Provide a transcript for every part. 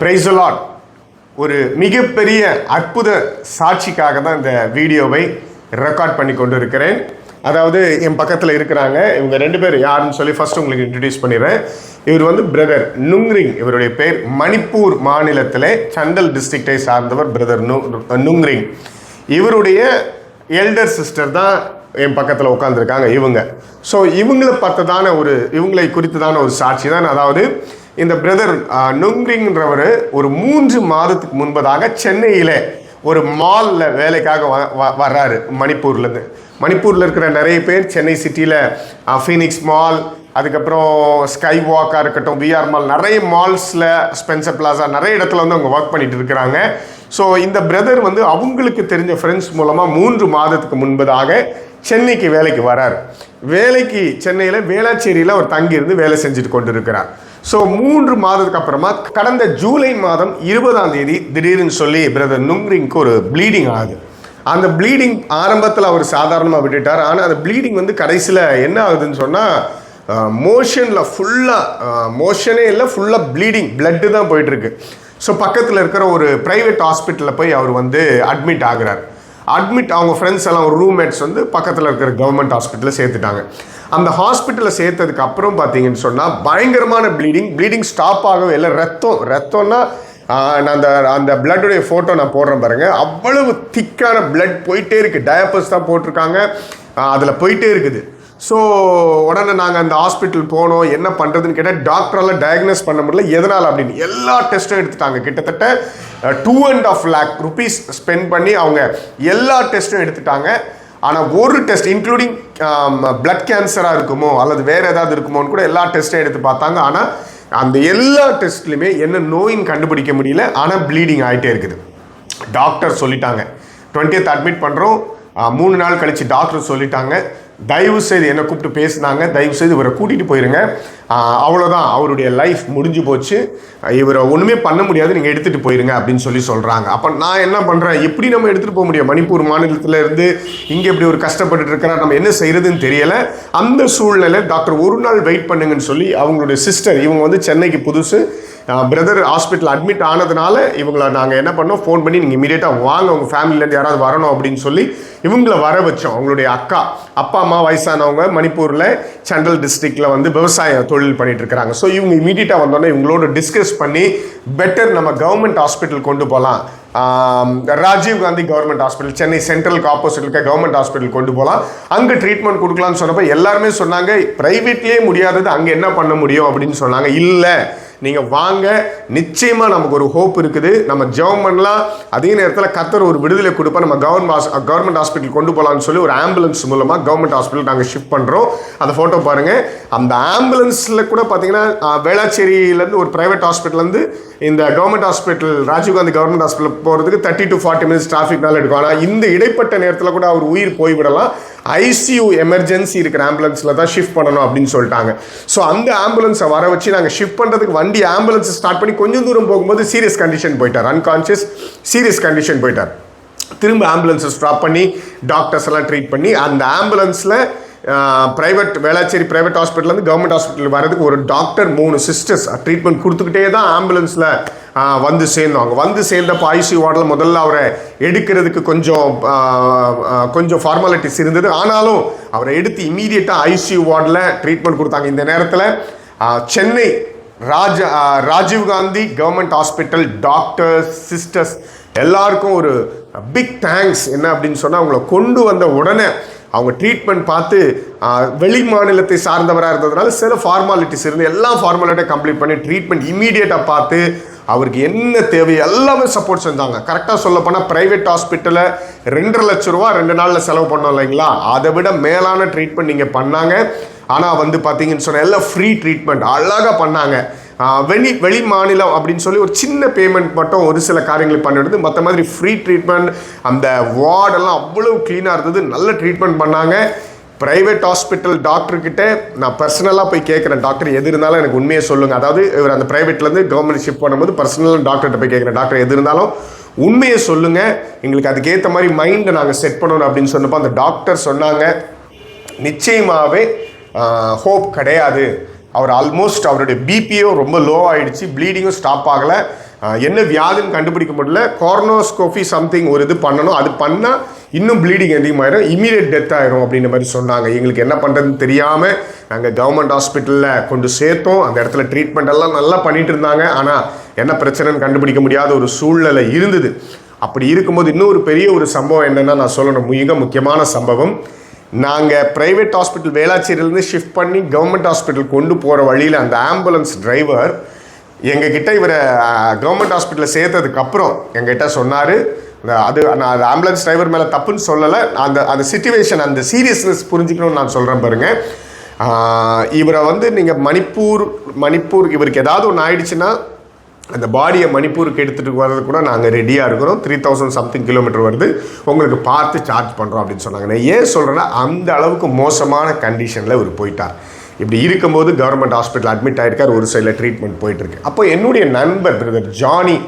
பிரைசலாட் ஒரு மிகப்பெரிய அற்புத சாட்சிக்காக தான் இந்த வீடியோவை ரெக்கார்ட் பண்ணி கொண்டு இருக்கிறேன் அதாவது என் பக்கத்தில் இருக்கிறாங்க. இவங்க ரெண்டு பேர் யாருன்னு சொல்லி ஃபர்ஸ்ட் உங்களுக்கு இன்ட்ரடியூஸ் பண்ணிடுறேன். இவர் வந்து பிரதர் நுங்ரிங் இவருடைய பேர் மணிப்பூர் மாநிலத்தில் சண்டல் டிஸ்ட்ரிக்டை சார்ந்தவர் பிரதர் நு நுங்ரிங் இவருடைய எல்டர் சிஸ்டர் தான் என் பக்கத்தில் உட்காந்துருக்காங்க இவங்க. ஸோ இவங்களை பார்த்ததான ஒரு இவங்களை குறித்ததான ஒரு சாட்சி தான். அதாவது இந்த பிரதர் நுங்ரிங்ன்றவர் ஒரு மூன்று மாதத்துக்கு முன்பதாக சென்னையில் ஒரு மாலில் வேலைக்காக வ வ- வர்றாரு மணிப்பூர்லேருந்து. மணிப்பூரில் இருக்கிற நிறைய பேர் சென்னை சிட்டியில் ஃபீனிக்ஸ் மால் அதுக்கப்புறம் ஸ்கை வாக்காக இருக்கட்டும் விஆர் மால் நிறைய மால்ஸில் ஸ்பென்சர் பிளாசா நிறைய இடத்துல வந்து அவங்க ஒர்க் பண்ணிட்டு இருக்கிறாங்க. ஸோ இந்த பிரதர் வந்து அவங்களுக்கு தெரிஞ்ச ஃப்ரெண்ட்ஸ் மூலமாக மூன்று மாதத்துக்கு முன்பதாக சென்னைக்கு வேலைக்கு வரார். வேலைக்கு சென்னையில் வேளாச்சேரியில் அவர் தங்கியிருந்து வேலை செஞ்சுட்டு கொண்டு இருக்கிறார் ஸோ மூன்று மாதத்துக்கு அப்புறமா கடந்த ஜூலை மாதம் இருபதாம் தேதி திடீர்னு சொல்லி பிரதர் நுங்ரிங்க்கு ஒரு ப்ளீடிங் ஆகுது. அந்த ப்ளீடிங் ஆரம்பத்தில் அவர் சாதாரணமாக விட்டுட்டார். ஆனால் அந்த ப்ளீடிங் வந்து கடைசியில் என்ன ஆகுதுன்னு சொன்னால் மோஷனில் ஃபுல்லாக மோஷனே இல்லை ஃபுல்லாக ப்ளீடிங் பிளட்டு தான் போயிட்டுருக்கு ஸோ பக்கத்தில் இருக்கிற ஒரு ப்ரைவேட் ஹாஸ்பிட்டலில் போய் அவர் வந்து அட்மிட் ஆகுறார். அட்மிட் அவங்க ஃப்ரெண்ட்ஸ் எல்லாம் ஒரு ரூம்மேட்ஸ் வந்து பக்கத்தில் இருக்கிற கவர்மெண்ட் ஹாஸ்பிட்டலில் சேர்த்துட்டாங்க. அந்த ஹாஸ்பிட்டலில் சேர்த்ததுக்கு அப்புறம் பார்த்தீங்கன்னு சொன்னால் பயங்கரமான ப்ளீடிங் ப்ளீடிங் ஸ்டாப் ஆகவே இல்லை. ரத்தம் ரத்தம்னா நான் அந்த அந்த பிளட்டுடைய ஃபோட்டோ நான் போடுறேன் பாருங்கள் அவ்வளவு திக்கான பிளட் போயிட்டே இருக்குது டயப்பர்ஸ் தான் போட்டிருக்காங்க. அதில் போயிட்டே இருக்குது. ஸோ உடனே நாங்கள் அந்த ஹாஸ்பிட்டல் போனோம். என்ன பண்ணுறதுன்னு கேட்டால் டாக்டரால் டயக்னோஸ் பண்ண முடியல. எதனால் அப்படின்னு? எல்லா டெஸ்ட்டும் எடுத்துட்டாங்க. கிட்டத்தட்ட two and half lakh rupees spend பண்ணி அவங்க எல்லா டெஸ்ட்டும் எடுத்துட்டாங்க. ஆனால் ஒரு டெஸ்ட் இன்க்ளூடிங் பிளட் கேன்சராக இருக்குமோ அல்லது வேறு ஏதாவது இருக்குமோன்னு கூட எல்லா டெஸ்ட்டும் எடுத்து பார்த்தாங்க. ஆனால் அந்த எல்லா டெஸ்ட்லையுமே என்ன நோயின் கண்டுபிடிக்க முடியல. ஆனால் ப்ளீடிங் ஆகிட்டே இருக்குது. டாக்டர் சொல்லிட்டாங்க. 20th அட்மிட் பண்ணுறோம் மூணு நாள் கழித்து டாக்டர் சொல்லிட்டாங்க. தயவு செய்து என்னை கூப்பிட்டு பேசுனாங்க. தயவு செய்து இவரை கூட்டிகிட்டு போயிருங்க. அவ்வளோதான் அவருடைய லைஃப் முடிஞ்சு போச்சு. இவரை ஒன்றுமே பண்ண முடியாது. நீங்கள் எடுத்துகிட்டு போயிருங்க அப்படின்னு சொல்லி சொல்கிறாங்க அப்போ நான் என்ன பண்ணுறேன் எப்படி நம்ம எடுத்துகிட்டு போக முடியும்? மணிப்பூர் மாநிலத்தில் இருந்து இங்கே இப்படி ஒரு கஷ்டப்பட்டு இருக்கிறார் நம்ம என்ன செய்கிறதுன்னு தெரியலை. அந்த சூழ்நிலை டாக்டர் ஒரு நாள் வெயிட் பண்ணுங்கன்னு சொல்லி அவங்களுடைய சிஸ்டர் இவங்க வந்து சென்னைக்கு புதுசு. பிரதர் ஹாஸ்பிட்டல் அட்மிட் ஆனதுனால இவங்கள நாங்கள் என்ன பண்ணோம்? ஃபோன் பண்ணி நீங்கள் இமீடியட்டாக வாங்க உங்கள் ஃபேமிலியிலேருந்து யாராவது வரணும் அப்படின்னு சொல்லி இவங்கள வர வச்சோம். அவங்களுடைய அக்கா அப்பா அம்மா வயசானவங்க மணிப்பூரில் சண்டல் டிஸ்ட்ரிக்டில் வந்து விவசாய தொழில் பண்ணிட்டு இருக்காங்க ஸோ இவங்க இமீடியட்டாக வந்தோடனே இவங்களோட டிஸ்கஸ் பண்ணி பெட்டர் நம்ம கவர்மெண்ட் ஹாஸ்பிட்டல் கொண்டு போகலாம் ராஜீவ் காந்தி கவர்மெண்ட் ஹாஸ்பிட்டல் சென்னை சென்ட்ரலுக்கு ஆப்போசிட் இருக்க கவர்மெண்ட் ஹாஸ்பிட்டல் கொண்டு போகலாம் அங்கே ட்ரீட்மெண்ட் கொடுக்கலாம்னு சொன்னப்போ எல்லாருமே சொன்னாங்க ப்ரைவேட்லேயே முடியாதது அங்கே என்ன பண்ண முடியும்? அப்படின்னு சொன்னாங்க. இல்லை நீங்கள் வாங்க. நிச்சயமாக நமக்கு ஒரு ஹோப் இருக்குது. நம்ம ஜெபம் பண்ணலாம். அதே நேரத்தில் கத்தர் ஒரு விடுதலை கொடுப்பா. நம்ம கவர்மெண்ட் கவர்மெண்ட் ஹாஸ்பிட்டல் கொண்டு போகலான்னு சொல்லி ஒரு ஆம்புலன்ஸ் மூலமாக கவர்மெண்ட் ஹாஸ்பிட்டல் நாங்கள் ஷிஃப்ட் பண்ணுறோம் அந்த ஃபோட்டோ பாருங்கள் அந்த ஆம்புலன்ஸில் கூட பார்த்தீங்கன்னா வேளாச்சேரியிலேருந்து ஒரு ப்ரைவேட் ஹாஸ்பிட்டல்லேருந்து இந்த government hospital Rajiv Gandhi government hospital போகிறதுக்கு தேர்ட்டி டு ஃபார்ட்டி மினிட்ஸ் டிராஃபிக்னால எடுக்கும். ஆனால் இந்த இடைப்பட்ட நேரத்தில் கூட அவர் உயிர் போய்விடலாம் ஐசியூ எமர்ஜென்சி இருக்கிற ஆம்புலன்ஸில் தான் ஷிஃப்ட் பண்ணணும் அப்படின்னு சொல்லிட்டாங்க. ஸோ அந்த ஆம்புலன்ஸை வர வச்சு நாங்கள் ஷிஃப்ட் பண்ணுறதுக்கு வண்டி ஆம்புலன்ஸ் ஸ்டார்ட் பண்ணி கொஞ்சம் தூரம் போகும்போது சீரியஸ் கண்டிஷன் போயிட்டார். அன்கான்ஷியஸ் சீரியஸ் கண்டிஷன் போயிட்டார். திரும்ப ஆம்புலன்ஸை ஸ்டாப் பண்ணி டாக்டர்ஸ் எல்லாம் ட்ரீட் பண்ணி அந்த ஆம்புலன்ஸில் ப்ரைவேட் வேளாச்சேரி ப்ரைவேட் ஹாஸ்பிட்டல்லேருந்து கவர்மெண்ட் ஹாஸ்பிட்டல் வரதுக்கு ஒரு டாக்டர் மூணு சிஸ்டர்ஸ் ட்ரீட்மெண்ட் கொடுத்துக்கிட்டே தான் ஆம்புலன்ஸில் வந்து சேர்ந்தோம் அங்கே வந்து சேர்ந்தப்போ ஐசியூ வார்டில் முதல்ல அவரை எடுக்கிறதுக்கு கொஞ்சம் கொஞ்சம் ஃபார்மாலிட்டிஸ் இருந்தது. ஆனாலும் அவரை எடுத்து இமீடியட்டாக ஐசியூ வார்டில் ட்ரீட்மெண்ட் கொடுத்தாங்க. இந்த நேரத்தில் Chennai Raja Rajiv Gandhi Rajiv Gandhi government hospital doctors sisters எல்லாருக்கும் ஒரு பிக் தேங்க்ஸ் என்ன அப்படின்னு சொன்னால் அவங்கள கொண்டு வந்த உடனே அவங்க ட்ரீட்மெண்ட் பார்த்து வெளி மாநிலத்தை சார்ந்தவராக இருந்ததுனால சில ஃபார்மாலிட்டிஸ் இருந்து எல்லா ஃபார்மாலிட்டியும் கம்ப்ளீட் பண்ணி ட்ரீட்மெண்ட் இமீடியட்டாக பார்த்து அவருக்கு என்ன தேவை எல்லாமே சப்போர்ட் செஞ்சாங்க. கரெக்டாக சொல்லப்போனால் ப்ரைவேட் ஹாஸ்பிட்டலில் ரெண்டரை லட்ச ரூபா ரெண்டு நாளில் செலவு பண்ணோம் இல்லைங்களா? அதை விட மேலான ட்ரீட்மெண்ட் நீங்கள் பண்ணாங்க. ஆனால் வந்து பார்த்தீங்கன்னு சொன்னால் எல்லாம் ஃப்ரீ ட்ரீட்மெண்ட் அழகாக பண்ணாங்க. வெளி வெளி மாநிலம் அப்படின்னு சொல்லி ஒரு சின்ன பேமெண்ட் மட்டும் ஒரு சில காரியங்களை பண்ணிடுது. மற்ற மாதிரி ஃப்ரீ ட்ரீட்மெண்ட் அந்த வார்டெல்லாம் அவ்வளோ க்ளீனாக இருந்தது. நல்ல ட்ரீட்மெண்ட் பண்ணாங்க. ப்ரைவேட் ஹாஸ்பிட்டல் டாக்டர்கிட்ட நான் பர்சனலாக போய் கேட்குறேன். டாக்டர் எது இருந்தாலும் எனக்கு உண்மையை சொல்லுங்கள் அதாவது இவர் அந்த ப்ரைவேட்லேருந்து கவர்மெண்ட் ஷிஃப்ட் பண்ணும்போது பர்சனலாக டாக்டர்கிட்ட போய் கேட்குறேன். டாக்டர் எது இருந்தாலும் உண்மையை சொல்லுங்கள் எங்களுக்கு அதுக்கேற்ற மாதிரி மைண்டை நாங்கள் செட் பண்ணணும் அப்படின்னு சொன்னப்போ அந்த டாக்டர் சொன்னாங்க. நிச்சயமாகவே ஹோப் கிடையாது. அவர் ஆல்மோஸ்ட் அவருடைய பிபியும் ரொம்ப லோ ஆகிடுச்சு ப்ளீடிங்கும் ஸ்டாப் ஆகலை. என்ன வியாதின்னு கண்டுபிடிக்க முடியல. கார்னோஸ்கோபி சம்திங் ஒரு இது பண்ணணும். அது பண்ணால் இன்னும் ப்ளீடிங் அதிகமாயிரும். இமீடியட் டெத் ஆயிரும் அப்படின்ற மாதிரி சொன்னாங்க. எங்களுக்கு என்ன பண்ணுறதுன்னு தெரியாமல் நாங்கள் கவர்மெண்ட் ஹாஸ்பிட்டலில் கொண்டு சேர்த்தோம். அந்த இடத்துல ட்ரீட்மெண்ட் எல்லாம் நல்லா பண்ணிட்டு இருந்தாங்க. ஆனால் என்ன பிரச்சனைன்னு கண்டுபிடிக்க முடியாத ஒரு சூழ்நிலை இருந்தது. அப்படி இருக்கும்போது இன்னொரு பெரிய ஒரு சம்பவம் என்னென்னா நான் சொல்லணும். மிக முக்கியமான சம்பவம். நாங்கள் ப்ரைவேட் ஹாஸ்பிட்டல் வேளாச்சேரியிலேருந்து ஷிஃப்ட் பண்ணி கவர்மெண்ட் ஹாஸ்பிட்டல் கொண்டு போகிற வழியில் அந்த ஆம்புலன்ஸ் டிரைவர் எங்ககிட்ட இவரை கவர்மெண்ட் ஹாஸ்பிட்டலில் சேர்த்ததுக்கப்புறம் எங்ககிட்ட சொன்னார். அது நான் அது ஆம்புலன்ஸ் டிரைவர் மேலே தப்புன்னு சொல்லலை. அந்த அந்த சுச்சுவேஷன் அந்த சீரியஸ்னஸ் புரிஞ்சுக்கணும்னு நான் சொல்கிறேன் பாருங்க. இவரை வந்து நீங்கள் மணிப்பூர் மணிப்பூர் இவருக்கு ஏதாவது ஒன்று ஆயிடுச்சுன்னா அந்த பாடியை மணிப்பூருக்கு எடுத்துகிட்டு வர்றது கூட நாங்கள் ரெடியாக இருக்கிறோம். த்ரீ தௌசண்ட் சம்திங் கிலோமீட்டர் வருது உங்களுக்கு பார்த்து சார்ஜ் பண்ணுறோம் அப்படின்னு சொன்னாங்க. நான் ஏன் சொல்கிறேன்னா அந்த அளவுக்கு மோசமான கண்டிஷனில் இவர் போயிட்டார். இப்படி இருக்கும்போது கவர்மெண்ட் ஹாஸ்பிட்டல் அட்மிட் ஆகிருக்கார் ஒரு சைடில் ட்ரீட்மெண்ட் போயிட்டுருக்கு. அப்போ என்னுடைய நண்பர் பிரதர் ஜானி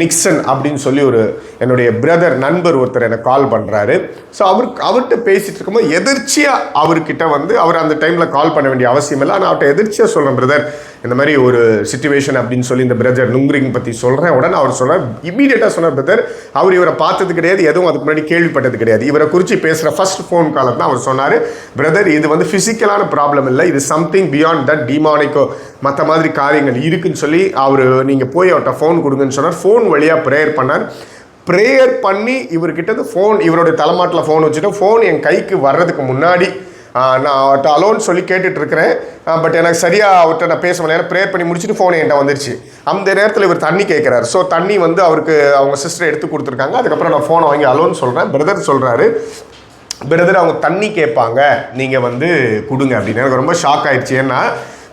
நிக்சன் அப்படின்னு சொல்லி ஒரு என்னுடைய பிரதர் நண்பர் ஒருத்தர் எனக்கு கால் பண்ணுறாரு ஸோ அவருக்கு அவர்கிட்ட பேசிகிட்டு இருக்கும்போது எதிர்ச்சியாக அவர்கிட்ட வந்து அவர் அந்த டைமில் கால் பண்ண வேண்டிய அவசியம் இல்லை. ஆனால் அவர்கிட்ட எதிர்ச்சியாக சொல்கிறேன் பிரதர் இந்த மாதிரி ஒரு சுச்சுவேஷன் அப்படின்னு சொல்லி இந்த பிரதர் நுங்ரிங் பற்றி சொல்கிறேன் உடனே அவர் சொன்னார் இமீடியட்டாக சொன்னார் பிரதர் அவர் இவரை பார்த்தது கிடையாது எதுவும் அதுக்கு முன்னாடி கேள்விப்பட்டது கிடையாது. இவரை குறித்து பேசுகிற ஃபர்ஸ்ட் ஃபோன் காலர் தான் அவர் சொன்னார் பிரதர் இது வந்து ஃபிசிக்கலான ப்ராப்ளம் இல்லை. இது சம்திங் பியாண்ட் தட் டிமானிக்கோ மற்ற மாதிரி காரியங்கள் இருக்குன்னு சொல்லி அவர் நீங்கள் போய் அவர்கிட்ட ஃபோன் கொடுங்கன்னு சொன்னார். ஃபோன் வழியாக ப்ரேயர் பண்ணார். ப்ரேயர் பண்ணி இவர்கிட்ட ஃபோன் இவருடைய தலைமாட்டில் ஃபோன் வச்சுட்டு ஃபோன் என் கைக்கு வர்றதுக்கு முன்னாடி நான் அவர்கிட்ட அலோன்னு சொல்லி கேட்டுட்டு இருக்கிறேன் பட் எனக்கு சரியாக அவர்கிட்ட நான் பேச முடியல. ப்ரேயர் பண்ணி முடிச்சுட்டு ஃபோன் என்கிட்ட வந்துருச்சு. அந்த நேரத்தில் இவர் தண்ணி கேட்குறாரு ஸோ தண்ணி வந்து அவருக்கு அவங்க சிஸ்டர் எடுத்து கொடுத்துருக்காங்க. அதுக்கப்புறம் நான் ஃபோனை வாங்கி அலோன்னு சொல்கிறேன் பிரதர் சொல்கிறாரு பிரதர் அவங்க தண்ணி கேட்பாங்க. நீங்கள் வந்து கொடுங்க அப்படின்னு. எனக்கு ரொம்ப ஷாக் ஆயிடுச்சு. ஏன்னா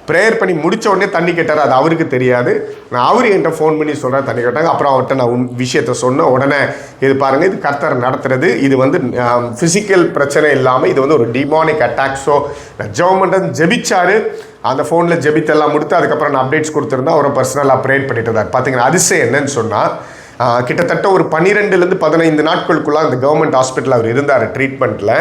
ப்ரேயர் பண்ணி முடித்த உடனே தண்ணி கேட்டார். அது அவருக்கு தெரியாது. நான் அவர் என்கிட்ட ஃபோன் பண்ணி சொல்கிறேன் தண்ணி கேட்டாங்க. அப்புறம் அவர்கிட்ட நான் உன் விஷயத்த சொன்னேன் உடனே இது பாருங்கள் இது கர்த்தர் நடத்துறது. இது வந்து ஃபிசிக்கல் பிரச்சனை இல்லாமல் இது வந்து ஒரு டிமானிக் அட்டாக்ஸோ ஸோ ஜெவமெண்ட் ஜெபிச்சாரு. அந்த ஃபோனில் ஜெபித்தெல்லாம் முடித்து அதுக்கப்புறம் நான் அப்டேட்ஸ் கொடுத்துருந்தா அவரை பர்சனலாக ப்ரேட் பண்ணிட்டு இருந்தார். பார்த்தீங்கன்னா அதிசயம் என்னன்னு சொன்னால் கிட்டத்தட்ட ஒரு பன்னிரெண்டுலேருந்து பதினைந்து நாட்களுக்குள்ள அந்த கவர்மெண்ட் ஹாஸ்பிட்டல் அவர் இருந்தார் ட்ரீட்மெண்ட்டில்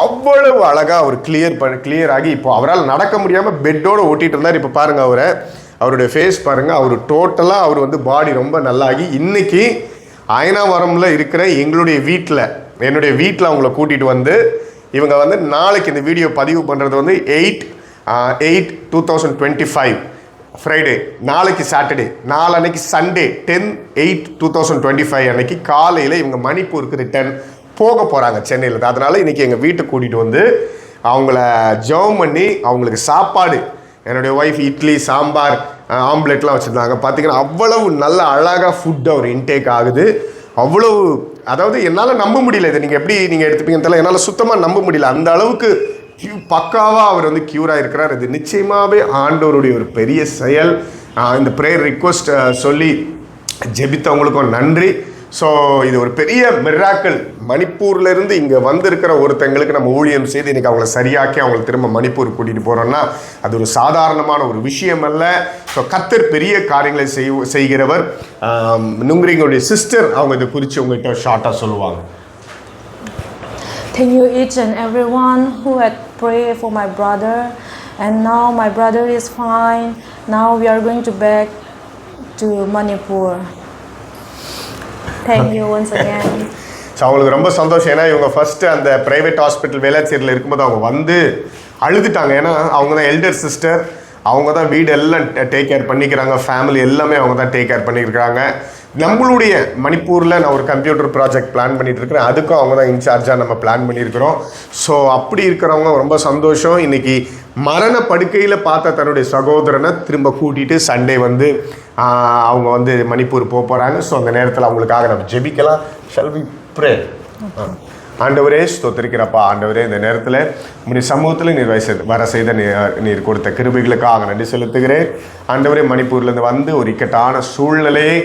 அவ்வளவு அழகாக அவர் கிளியர் பண்ண கிளியர் ஆகி இப்போ அவரால் நடக்க முடியாமல் பெட்டோடு ஓட்டிகிட்டு இருந்தார். இப்போ பாருங்கள் அவரை. அவருடைய ஃபேஸ் பாருங்கள் அவர் டோட்டலாக அவர் வந்து பாடி ரொம்ப நல்லாகி இன்றைக்கி அயனாவரமில் இருக்கிற எங்களுடைய வீட்டில் என்னுடைய வீட்டில் அவங்கள கூட்டிகிட்டு வந்து இவங்க வந்து நாளைக்கு இந்த வீடியோ பதிவு பண்ணுறது வந்து eight eight two thousand twenty five Friday நாளைக்கு Saturday நாளன்னைக்கு Sunday ten eight two thousand twenty five அன்னைக்கு காலையில் இவங்க மணிப்பூருக்கு ரிட்டர்ன் போக போகிறாங்க சென்னையில் அதனால் இன்றைக்கி எங்கள் வீட்டுக்கு கூட்டிகிட்டு வந்து அவங்கள ஜெபம் பண்ணி அவங்களுக்கு சாப்பாடு என்னுடைய ஒய்ஃப் இட்லி சாம்பார் ஆம்லெட்லாம் வச்சுருந்தாங்க. பார்த்தீங்கன்னா அவ்வளவு நல்ல அழகாக ஃபுட் அவர் இன்டேக் ஆகுது. அவ்வளவு அதாவது என்னால் நம்ப முடியல இதை. நீங்கள் எப்படி நீங்கள் எடுத்துப்பீங்கன்னு தெரியல. என்னால் சுத்தமாக நம்ப முடியல. அந்த அளவுக்கு கியூ பக்காவாக அவர் வந்து க்யூராக இருக்கிறார் இது நிச்சயமாகவே ஆண்டவருடைய ஒரு பெரிய செயல். இந்த ப்ரேயர் ரிக்வஸ்ட் சொல்லி ஜெபித்தவங்களுக்கும் நன்றி. ஸோ இது ஒரு பெரிய மிராக்கள் மணிப்பூர்லேருந்து இங்கே வந்திருக்கிற ஒருத்தங்களுக்கு நம்ம ஊழியம் செய்து இன்றைக்கி அவங்கள சரியாக்கி அவங்களை திரும்ப மணிப்பூர் கூட்டிகிட்டு போகிறோன்னா அது ஒரு சாதாரணமான ஒரு விஷயம் அல்ல ஸோ கத்தர் பெரிய காரியங்களை செய் செய்கிறவர் ஆம், சிஸ்டர் அவங்க இதை குறித்து உங்கள்கிட்ட ஷார்ட்டாக சொல்லுவாங்க Thank you each and everyone who had prayed for my brother. And now my brother is fine. Now we are going to back to Manipur. Thank you once again. So அவங்களுக்கு ரொம்ப சந்தோஷம். ஏன்னா இவங்க ஃபர்ஸ்ட் அந்த private hospital வேளாச்சேரியில் இருக்கும்போது அவங்க வந்து அழுதுட்டாங்க. ஏன்னா அவங்க தான் எல்டர் சிஸ்டர் அவங்க தான் வீடு எல்லாம் டேக் கேர் பண்ணிக்கிறாங்க. ஃபேமிலி எல்லாமே அவங்க தான் டேக் கேர் பண்ணியிருக்கிறாங்க. நம்மளுடைய மணிப்பூரில் நான் ஒரு கம்ப்யூட்டர் ப்ராஜெக்ட் பிளான் பண்ணிட்டு இருக்கிறேன் அதுக்கும் அவங்க தான் இன்சார்ஜாக நம்ம பிளான் பண்ணியிருக்கிறோம். ஸோ அப்படி இருக்கிறவங்க ரொம்ப சந்தோஷம். இன்னைக்கு மரண படுக்கையில் பார்த்த தன்னுடைய சகோதரனை திரும்ப கூட்டிகிட்டு சண்டே வந்து அவங்க வந்து மணிப்பூர் போக போகிறாங்க ஸோ அந்த நேரத்தில் அவங்களுக்காக நம்ம ஜெபிக்கலாம். ஷல் வி ப்ரே ஆண்டவரே ஸ்தோத்திருக்கிறப்பா. ஆண்டவரே இந்த நேரத்தில் உங்களுடைய சமூகத்தில் நீர் வயசு வர செய்த நீர் நீர் கொடுத்த கிருபிகளுக்காக நன்றி செலுத்துகிறேன். ஆண்டவரே மணிப்பூர்லேருந்து வந்து ஒரு இக்கட்டான சூழ்நிலையை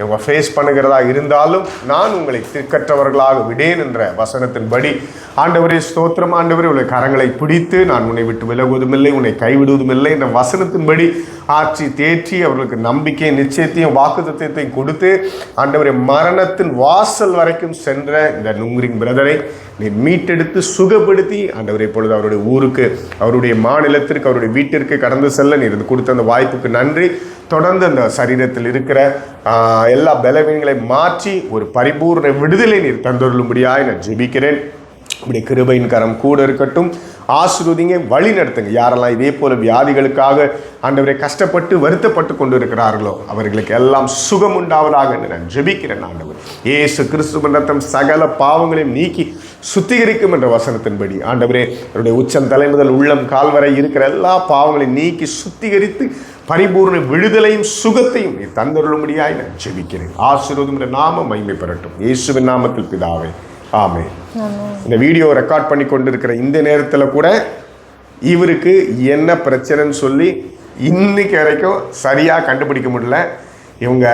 இவங்க ஃபேஸ் பண்ணுகிறதா இருந்தாலும் நான் உங்களை திருக்கற்றவர்களாக விடேன் என்ற வசனத்தின்படி ஆண்டவரே ஸ்தோத்திரம். ஆண்டவரே உங்களை கரங்களை பிடித்து நான் உன்னை விட்டு விலகுவதும் இல்லை உன்னை கைவிடுவதுமில்லை என்ற வசனத்தின்படி ஆட்சி தேற்றி அவர்களுக்கு நம்பிக்கையை நிச்சயத்தையும் வாக்குத்தத்தையும் கொடுத்து ஆண்டவரே மரணத்தின் வாசல் வரைக்கும் சென்ற இந்த நுங்குரிங் பிரதரை நீர் மீட்டெடுத்து சுகப்படுத்தி ஆண்டவரை இப்பொழுது அவருடைய ஊருக்கு அவருடைய மாநிலத்திற்கு அவருடைய வீட்டிற்கு கடந்து செல்ல நீர் இது கொடுத்த அந்த வாய்ப்புக்கு நன்றி. தொடர்ந்து அந்த சரீரத்தில் இருக்கிற எல்லா பலவீனங்களை மாற்றி ஒரு பரிபூர்ண விடுதலை நீர் தந்தொருளும்படியாய் நான் ஜெபிக்கிறேன். இப்படி கிருபையின் கரம் கூட இருக்கட்டும். ஆசிர்வதிங்க வழி நடத்துங்க. யாரெல்லாம் இதே போல வியாதிகளுக்காக ஆண்டவரை கஷ்டப்பட்டு வருத்தப்பட்டு கொண்டு இருக்கிறார்களோ அவர்களுக்கு எல்லாம் சுகம் உண்டாவதாக என்று நான் ஜெபிக்கிறேன் ஆண்டவர். ஏசு கிறிஸ்துவ ரத்தம் சகல பாவங்களையும் நீக்கி சுத்திகரிக்கும் என்ற வசனத்தின்படி. ஆண்டவரே அவருடைய உச்சம் தலை முதல் உள்ளம் கால்வரை இருக்கிற எல்லா பாவங்களையும் நீக்கி சுத்திகரித்து பரிபூர்ண விடுதலையும் சுகத்தையும் நீ தந்தருளும்படியாய் நான் ஜெபிக்கிறேன். ஆசீர்வதும் என்ற நாம மகிமை பெறட்டும். இயேசுவின் நாமத்தில் பிதாவே. ஆமென். இந்த வீடியோ ரெக்கார்ட் பண்ணி கொண்டிருக்கிற இந்த நேரத்தில் கூட இவருக்கு என்ன பிரச்சனைன்னு சொல்லி இன்னைக்கு வரைக்கும் சரியாக கண்டுபிடிக்க முடியல. இவங்க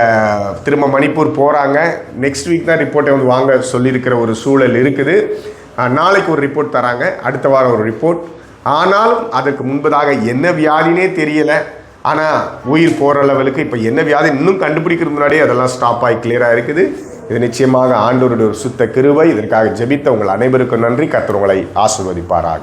திரும்ப மணிப்பூர் போகிறாங்க நெக்ஸ்ட் வீக் தான் ரிப்போர்ட்டை வந்து வாங்க சொல்லியிருக்கிற ஒரு சூழல் இருக்குது. நாளைக்கு ஒரு ரிப்போர்ட் தராங்க. அடுத்த வாரம் ஒரு ரிப்போர்ட் ஆனாலும் அதற்கு முன்பதாக என்ன வியாதினே தெரியலை. ஆனால் உயிர் போகிற லெவலுக்கு இப்போ என்ன வியாதி இன்னும் கண்டுபிடிக்கிறது முன்னாடியே அதெல்லாம் ஸ்டாப் ஆகி கிளியராக இருக்குது. இது நிச்சயமாக ஆண்டோருடைய ஒரு சுத்த கிருவை இதற்காக ஜெபித்த உங்கள் அனைவருக்கும் நன்றி. கர்த்தர் உங்களை ஆசிர்வதிப்பாராக.